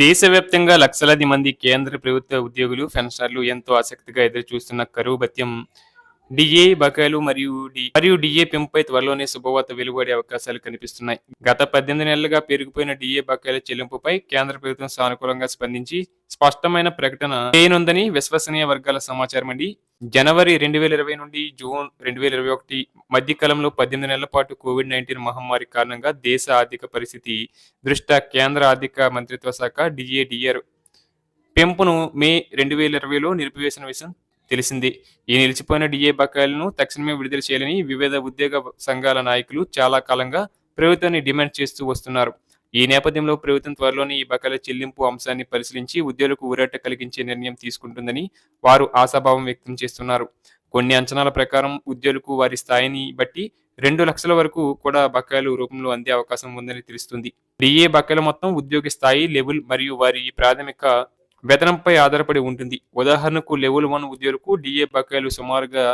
దేశవ్యాప్తంగా లక్షలాది మంది కేంద్ర ప్రభుత్వ ఉద్యోగులు, పెన్షనర్లు ఎంతో ఆసక్తిగా ఎదురుచూస్తున్న కరువు భత్యం, డిఏ బకాయిలు మరియు డి మరియు డిఏ పెంపుపై త్వరలోనే శుభవార్త వెలువడే అవకాశాలు కనిపిస్తున్నాయి. గత పద్దెనిమిది నెలలుగా పెరిగిపోయిన డిఏ బకాయిల చెల్లింపుపై కేంద్ర ప్రభుత్వం సానుకూలంగా స్పందించి స్పష్టమైన ప్రకటన చేయనుందని విశ్వసనీయ వర్గాల సమాచారం అండి. జనవరి రెండు వేల ఇరవై నుండి జూన్ రెండు వేల ఇరవై ఒకటి మధ్య కాలంలో పద్దెనిమిది నెలల పాటు కోవిడ్ నైన్టీన్ మహమ్మారి కారణంగా దేశ ఆర్థిక పరిస్థితి దృష్ట్యా కేంద్ర ఆర్థిక మంత్రిత్వ శాఖ డిఏడిఆర్ పెంపును మే రెండు వేల ఇరవైలో నిలిపివేసిన విషయం తెలిసిందే. ఈ నిలిచిపోయిన డిఏ బకాయిలను తక్షణమే విడుదల చేయాలని వివిధ ఉద్యోగ సంఘాల నాయకులు చాలా కాలంగా ప్రభుత్వాన్ని డిమాండ్ చేస్తూ వస్తున్నారు. ఈ నేపథ్యంలో ప్రభుత్వం త్వరలోనే ఈ బకాయిల చెల్లింపు అంశాన్ని పరిశీలించి ఉద్యోగులకు ఊరట కలిగించే నిర్ణయం తీసుకుంటుందని వారు ఆశాభావం వ్యక్తం చేస్తున్నారు. కొన్ని అంచనాల ప్రకారం ఉద్యోగులకు వారి స్థాయిని బట్టి రెండు లక్షల వరకు కూడా బకాయిలు రూపంలో అందే అవకాశం ఉందని తెలుస్తుంది. డిఏ బకాయిల మొత్తం ఉద్యోగి స్థాయి లెవెల్ మరియు వారి ప్రాథమిక వేతనంపై ఆధారపడి ఉంటుంది. ఉదాహరణకు లెవెల్ వన్ ఉద్యోగులకు డిఏ బకాయిలు సుమారుగా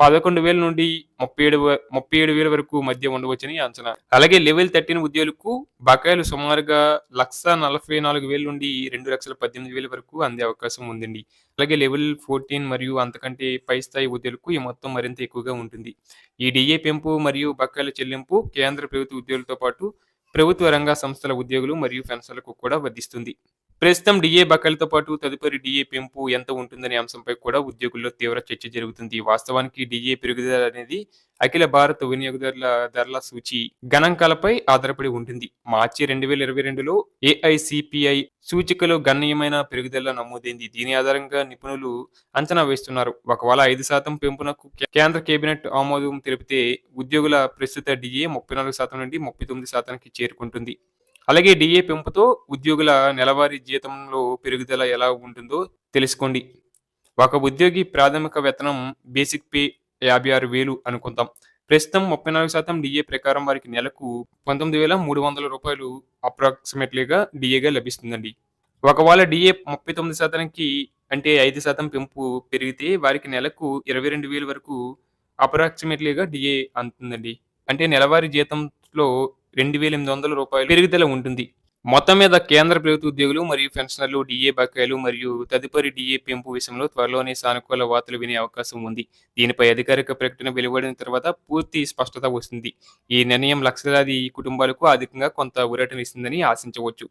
పదకొండు వేల నుండి ముప్పై ఏడు ముప్పై ఏడు వేల వరకు మధ్య ఉండవచ్చని అంచనా. అలాగే లెవెల్ థర్టీన్ ఉద్యోగులకు బకాయిలు సుమారుగా లక్ష నలభై నాలుగు వేల నుండి రెండు లక్షల పద్దెనిమిది వేల వరకు అందే అవకాశం ఉందండి. అలాగే లెవెల్ ఫోర్టీన్ మరియు అంతకంటే పై స్థాయి ఉద్యోగులకు ఈ మొత్తం మరింత ఎక్కువగా ఉంటుంది. ఈ డిఏ పెంపు మరియు బకాయిల చెల్లింపు కేంద్ర ప్రభుత్వ ఉద్యోగులతో పాటు ప్రభుత్వ రంగ సంస్థల ఉద్యోగులు మరియు పెన్షన్లకు కూడా వర్ధిస్తుంది ప్రస్తుతం డిఏ బకాయిలతో పాటు తదుపరి డిఏ పెంపు ఎంత ఉంటుందనే అంశంపై కూడా ఉద్యోగుల్లో తీవ్ర చర్చ జరుగుతుంది. వాస్తవానికి డిఏ పెరుగుదల అనేది అఖిల భారత వినియోగదారుల ధరల సూచి గణాంకాలపై ఆధారపడి ఉంటుంది. మార్చి రెండు వేల ఇరవై రెండులో ఏఐసిపిఐ సూచికలో గణనీయమైన పెరుగుదల నమోదైంది. దీని ఆధారంగా నిపుణులు అంచనా వేస్తున్నారు. ఒకవేళ ఐదు శాతం పెంపునకు కేంద్ర కేబినెట్ ఆమోదం తెలిపితే ఉద్యోగుల ప్రస్తుత డిఏ ముప్పై నాలుగు శాతం నుండి ముప్పై తొమ్మిది శాతానికి చేరుకుంటుంది. అలాగే డిఏ పెంపుతో ఉద్యోగుల నెలవారీ జీతంలో పెరుగుదల ఎలా ఉంటుందో తెలుసుకోండి. ఒక ఉద్యోగి ప్రాథమిక వేతనం బేసిక్ పే యాభై ఆరు వేలు అనుకుందాం. ప్రస్తుతం ముప్పై నాలుగు శాతం డిఏ ప్రకారం వారికి నెలకు పంతొమ్మిది వేల మూడు వందల రూపాయలు అప్రాక్సిమేట్లీగా డిఏగా లభిస్తుందండి. ఒకవేళ డిఏ ముప్పై తొమ్మిది శాతానికి అంటే ఐదు శాతం పెంపు పెరిగితే వారికి నెలకు ఇరవై రెండు వేల వరకు అప్రాక్సిమేట్లీగా డిఏ అందుతుందండి అంటే నెలవారీ జీతంలో రెండు వేల ఎనిమిది వందల రూపాయలు పెరుగుదల ఉంటుంది. మొత్తం మీద కేంద్ర ప్రభుత్వ ఉద్యోగులు మరియు పెన్షనర్లు డిఏ బకాయిలు మరియు తదుపరి డిఏ పెంపు విషయంలో త్వరలోనే సానుకూల వార్తలు వినే అవకాశం ఉంది. దీనిపై అధికారిక ప్రకటన వెలువడిన తర్వాత పూర్తి స్పష్టత వస్తుంది. ఈ నిర్ణయం లక్షలాది కుటుంబాలకు అధికంగా కొంత ఊరటనిస్తుందని ఆశించవచ్చు.